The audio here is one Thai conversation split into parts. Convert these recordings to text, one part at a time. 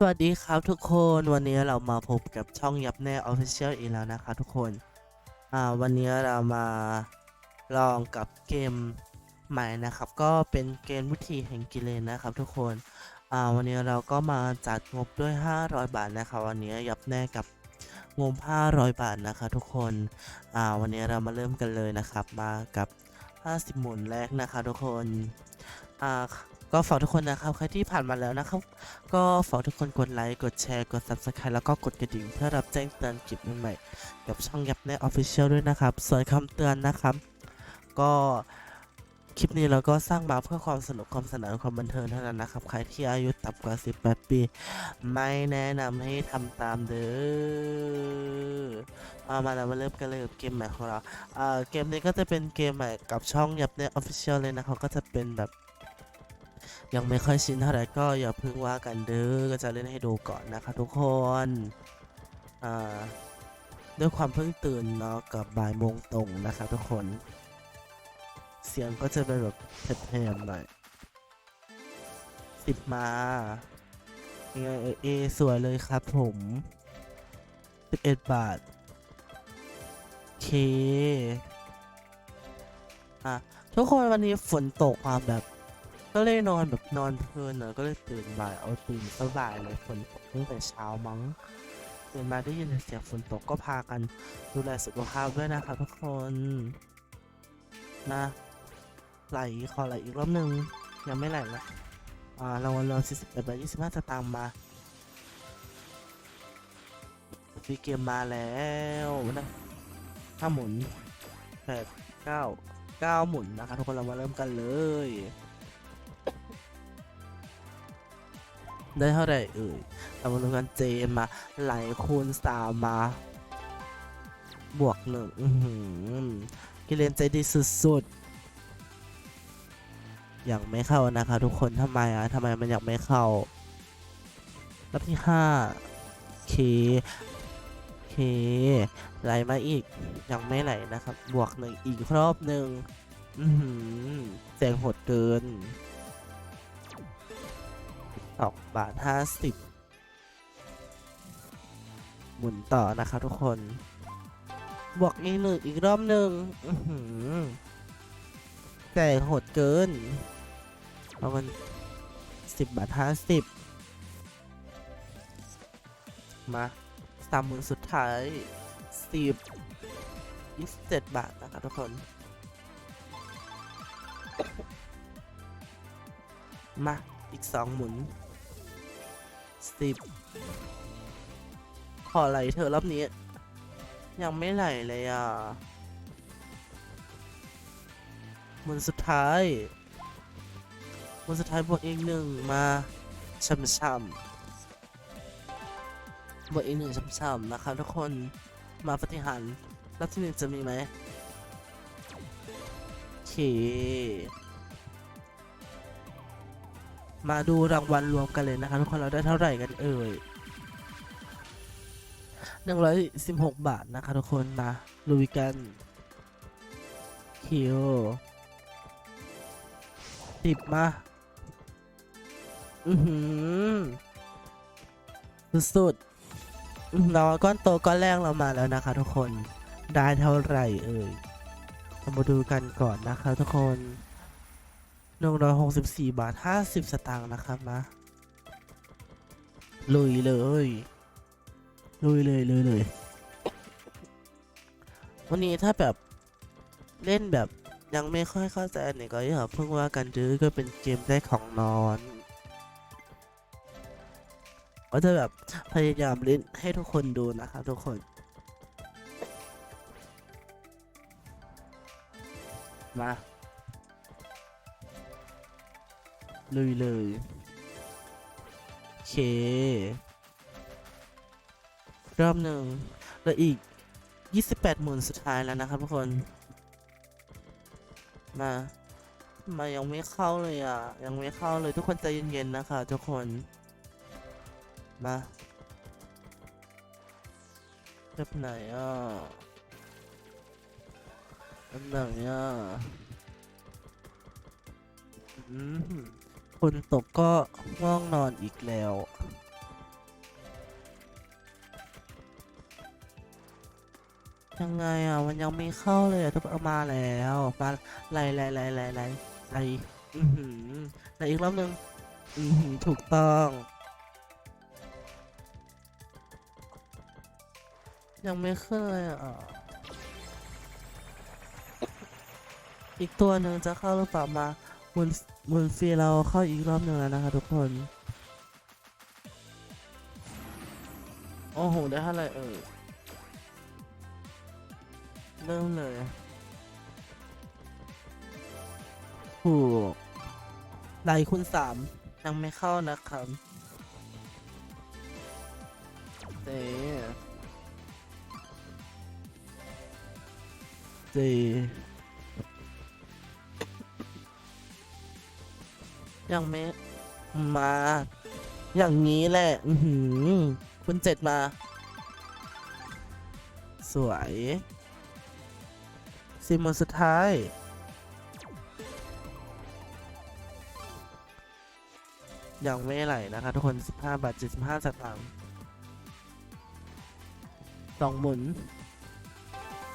สวัสดีครับทุกคนวันนี้เรามาพบกับช่องยับแน่ Official อีกแล้วนะคะทุกคน อ่าวันนี้เรามาลองกับเกมใหม่นะครับ ก็เป็นเกมวิธีแห่งกิเลนนะครับทุกคน อ่าวันนี้เราก็มาจัดงบด้วย 500 บาทนะคะวันนี้ยับแน่กับงบ 500 บาทนะคะทุกคน อ่าวันนี้เรามาเริ่มกันเลยนะครับมากับ 50 หมุนแรกนะคะทุกคน อ่า ก็ฝากทุกคนนะครับใครที่ผ่านมาแล้วนะครับ ก็ฝากทุกคนกดไลค์กดแชร์กด Subscribe แล้วก็กดกระดิ่งเพื่อรับแจ้งเตือนคลิปใหม่ๆกับช่องยับแน่ Official ด้วยนะครับ ส่วนคำเตือนนะครับ ก็คลิปนี้เราก็สร้างมาเพื่อความสนุกความสนานความบันเทิงเท่านั้นนะครับ ใครที่อายุต่ำกว่า 18 ปี ไม่แนะนำให้ทำตามเด้อมามาเรามาเริ่มกันเลยกับเกมใหม่ของเราอ่าเกมนี้ก็จะเป็นเกมใหม่กับช่องยับแน่ Official เลยนะครับก็จะเป็นแบบ ยังไม่ค่อยชินเท่าไหร่ก็อย่าเพิ่งว่ากันเด้อก็จะเล่นให้ดูก่อนนะคะทุกคนอ่าด้วยความเพิ่งตื่นเนาะกับบ่ายโมงตรงนะคะทุกคน เสียงก็จะเป็นแบบเผ็ดๆหน่อยสิบมายังไงเอเอสวยเลยครับผมสิบเอ็ดบาทเคอะทุกคนวันนี้ฝนตกมาแบบ ก็เลยนอนแบบนอนเพลินเนอะก็เลยตื่นบ่ายเอาตื่นสบายเลยฝนตกตั้งแต่เช้ามั้งตื่นมาได้ยินเสียงฝนตกก็พากันดูแลสุขภาพด้วยนะคะทุกคนนะไหลขอไหลอีกรอบหนึ่งยังไม่ไหลละอ่ารางวัลรวม41บาท25สตางค์มาฟรีเกมมาแล้วนะห้าหมุนแปดเก้าเก้าหมุนนะคะทุกคนเรามาเริ่มกันเลย ได้เท่าไหร่เอ่ยเรามาดูกันเจมาไหลคูณสามมา บวกหนึ่งกิเลนใจดีสุดๆ ยังไม่เข้านะคะทุกคนทำไมอะทำไมมันยังไม่เข้ารอบที่ห้าเคเคไหลมาอีก ยังไม่ไหลนะครับ บวกหนึ่งอีกรอบหนึ่งแสงหดเกิน สองบาทห้าสิบหมุนต่อนะคะทุกคน บวกอีกหนึ่งอีกรอบหนึ่งแต่โหดเกิน เอากันสิบบาทห้าสิบมาสามหมื่นสุดท้ายสิบยี่สิบเจ็ดบาทนะคะทุกคนมา อีกสองหมุน สิบขอไหลเธอรอบนี้ ยังไม่ไหลเลยอะมุนสุดท้ายมุนสุดท้ายบวกอีกหนึ่งมาช่ำๆบวกอีกหนึ่งช่ำๆนะครับทุกคนมาปฏิหารรอบที่หนึ่งจะมีไหมโอเค มาดูรางวัลรวมกันเลยนะคะทุกคนเราได้เท่าไหร่กันเอ่ยหนึ่งร้อยสิบหกบาทนะคะทุกคนมาลุยกันคิวสิบมา อือหือสุดๆเราก้อนโตก้อนแรกเรามาแล้วนะคะทุกคนได้เท่าไหร่เอ่ยมาดูกันก่อนนะคะทุกคน หนึ่งร้อยหกสิบสี่บาทห้าสิบสตางค์นะครับมาลุยเลยลุยเลยเลยเลยวันนี้ถ้าแบบเล่นแบบยังไม่ค่อยเข้าใจอันนี้ก็อย่าเพิ่งว่ากันดื้อก็เป็นเกมได้ของนอนก็จะแบบพยายามเล่นให้ทุกคนดูนะครับทุกคน มา ลุยเลยโอเค รอบหนึ่งแล้วอีก 28หมื่นสุดท้ายแล้วนะครับทุกคน มามายังไม่เข้าเลยอะ ยังไม่เข้าเลยทุกคนใจเย็นๆนะคะทุกคน มาแบบไหนอะแบบไหนอะ อืม นตกก็ง่วงนอนอีกแล้ว ยังไงอะ มันยังไม่เข้าเลยอะทุกคนมาแล้วมาไหลไหลไหลไหลไหลไหลอือหือไหลอีกรอบนึงอือหือถูกต้องยังไม่ขึ้นเลยอะ อีกตัวหนึ่งจะเข้าหรือเปล่ามา มุนมุนฟีเราเข้าอีกรอบหนึ่งแล้วนะคะทุกคน โอ้โห ได้เท่าไหร่เอ่ยเริ่มเลยถูกไลค์คุณสามยังไม่เข้านะครับเจเจ ยังไม่มา อย่างนี้แหละอืคุณเจ็ดมา สวยสิบหมดสุดท้าย ยังไม่ไหลนะคะทุกคน 15 บาท 75สตางค์สองหมุน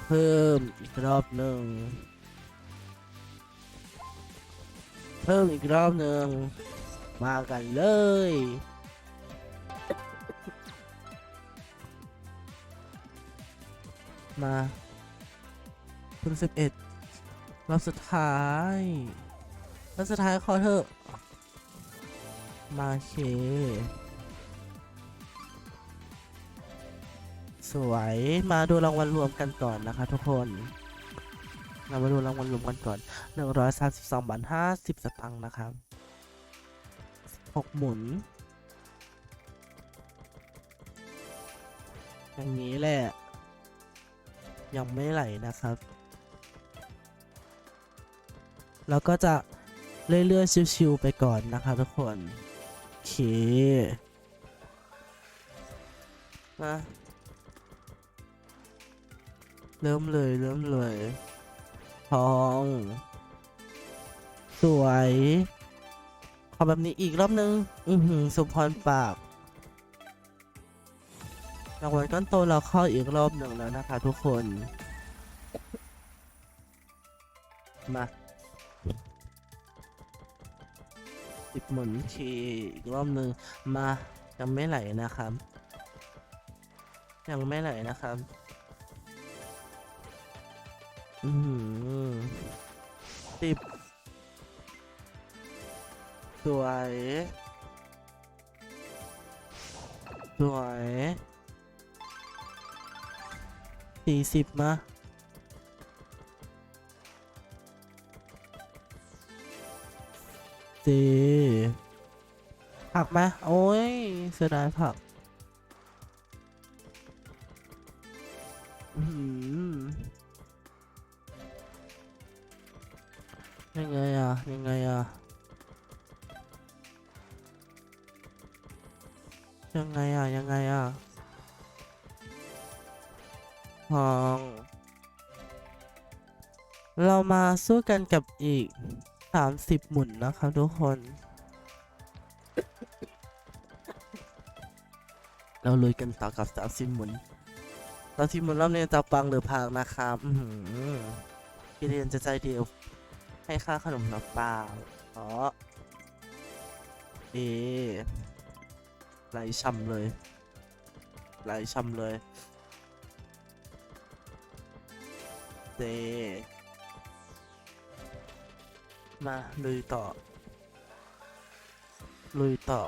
เพิ่มอีกรอบหนึ่ง เพิ่มอีกรอบหนึ่งมากันเลย มาคุณสิบเอ็ดรอบสุดท้ายรอบสุดท้ายขอเถอะมาเค สวยมาดูรางวัลรวมกันก่อนนะคะทุกคน เรามาดูรางวัลรวมกันก่อน 132บาท50 สตางค์นะครับ6หมุน อย่างนี้แหละ ยังไม่ไหลนะครับ แล้วก็จะเรื่อยๆชิวๆไปก่อนนะคะทุกคนโอเคมาเริ่มเลยเริ่มเลย ทอง สวย ขอแบบนี้อีกรอบนึง อือหือ สุพรปากรางวัลก้อนโตเราเข้าอีกรอบหนึ่งแล้วนะคะทุกคน มาสิบหมุนทีอีกรอบหนึ่งมายังไม่ไหลนะครับ ยังไม่ไหลนะครับ อืมสิบสวย สวยสี่สิบมาสี่ผักไหมโอ้ยเสียดายผัก ยังไงอะ ยังไงอะทอง เรามาสู้กันกับอีก 30 หมุนนะครับทุกคน เราลุยกันต่อกับ 30 หมุนตอนที่หมุนรอบนี้จะปังหรือพังนะครับอือหือพี่เรียนจะใจเดียวให้ค่าขนมหรือเปล่าอ๋อเอ ไหลช่ำเลย ไหลช่ำเลยเดมาลุยต่อ ลุยต่อ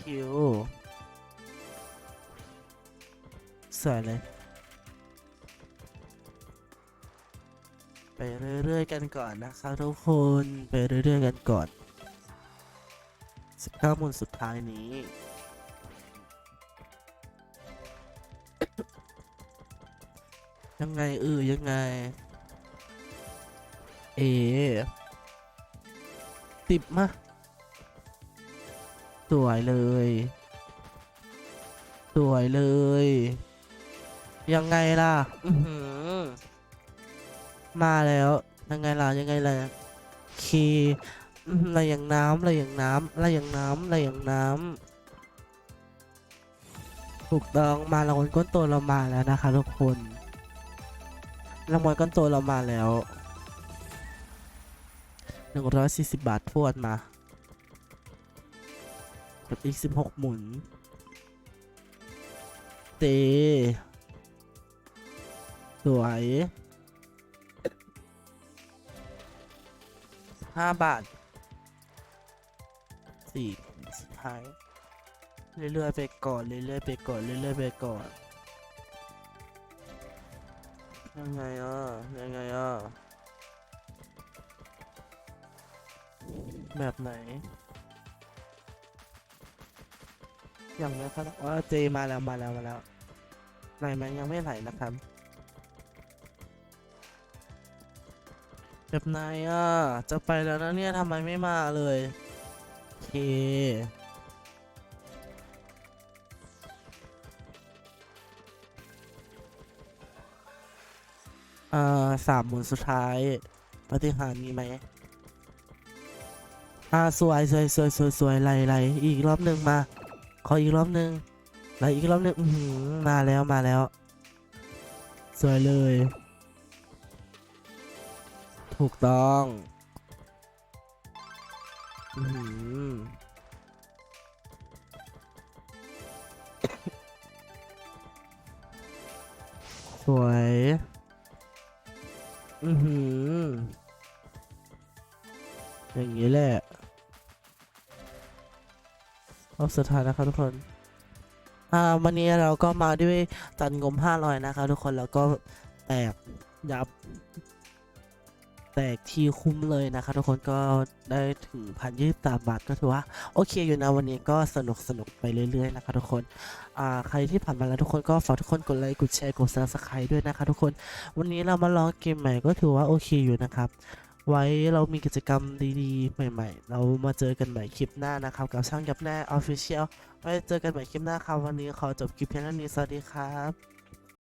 คิว สวยเลย ไปเรื่อยๆกันก่อนนะครับทุกคน ไปเรื่อยๆกันก่อน 19หมุนสุดท้ายนี้ ยังไงเออยังไง เอติบมา สวยเลย สวยเลย ยังไงล่ะมาแล้ว ยังไงล่ะ ยังไงล่ะคี อะไรอย่างน้ำอะไรอย่างน้ำอะไรอย่างน้ำอะไรอย่างน้ำถูกต้องมารางวัลก้นโตเรามาแล้วนะคะทุกคนรางวัลก้นโตเรามาแล้วหนึ่งร้อยสี่สิบบาททวดมากับอีกสิบหกหมุนเตสวยห้าบาท สี่สุดท้าย เรื่อยๆไปก่อนเรื่อยๆไปก่อนเรื่อยๆไปก่อนยังไงอะยังไงอะแบบไหนอย่างนี้ครับว่าเจมาแล้วมาแล้วมาแล้วไหนมันยังไม่ไหลนะครับแบบไหนอะจะไปแล้วนะเนี่ยทำไมไม่มาเลยโอ เค อ่าสามหมุนสุดท้าย ปฏิหารมีไหมอ่าสวยสวยสวยสวยสวยไล่ไล่อีกรอบหนึ่งมา ขออีกรอบหนึ่งไล่อีกรอบหนึ่งมาแล้วมาแล้ว สวยเลย ถูกต้อง สวย อือหือ อย่างนี้แหละรอบสุดท้ายนะครับทุกคน อ่า วันนี้เราก็มาด้วยจันงม500นะคะทุกคน แล้วก็แตกยับ แตกที่คุ้มเลยนะคะทุกคนก็ได้ถึงพันยี่สิบสามบาทก็ถือว่าโอเคอยู่นะวันนี้ก็สนุกสนุกไปเรื่อยๆนะคะทุกคนอ่าใครที่ผ่านมาแล้วทุกคนก็ฝากทุกคนกดไลค์กดแชร์กด subscribe ด้วยนะคะทุกคนวันนี้เรามาลองเกมใหม่ก็ถือว่าโอเคอยู่นะครับไว้เรามีกิจกรรมดีๆ ใหม่ๆ เรามาเจอกันใหม่คลิปหน้านะครับ กับช่างยับแน่ Official ไว้เจอกันใหม่คลิปหน้าครับวันนี้ขอจบคลิปเพียงเท่านี้สวัสดีครับ